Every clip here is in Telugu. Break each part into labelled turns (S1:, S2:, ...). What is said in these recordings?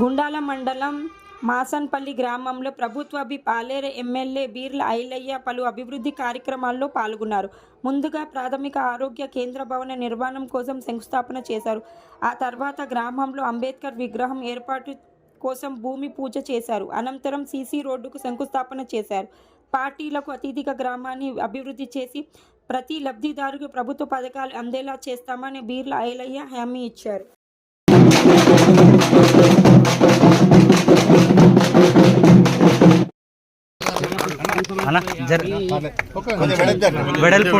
S1: గుండాల మండలం మాసన్పల్లి గ్రామంలో ప్రభుత్వ బి పాలేరు ఎమ్మెల్యే బీర్ల ఐలయ్య పలు అభివృద్ధి కార్యక్రమాల్లో పాల్గొన్నారు. ముందుగా ప్రాథమిక ఆరోగ్య కేంద్ర భవన నిర్మాణం కోసం శంకుస్థాపన చేశారు. ఆ తర్వాత గ్రామంలో అంబేద్కర్ విగ్రహం ఏర్పాటు కోసం భూమి పూజ చేశారు. అనంతరం సీసీ రోడ్డుకు శంకుస్థాపన చేశారు. పార్టీలకు అతిథిగా గ్రామాన్ని అభివృద్ధి చేసి ప్రతి లబ్ధిదారుకు ప్రభుత్వ పథకాలు అందేలా చేస్తామని బీర్ల ఐలయ్య హామీ ఇచ్చారు.
S2: అన్న జర వెడల్పు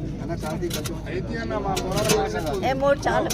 S3: ఏ మూడు చాలు.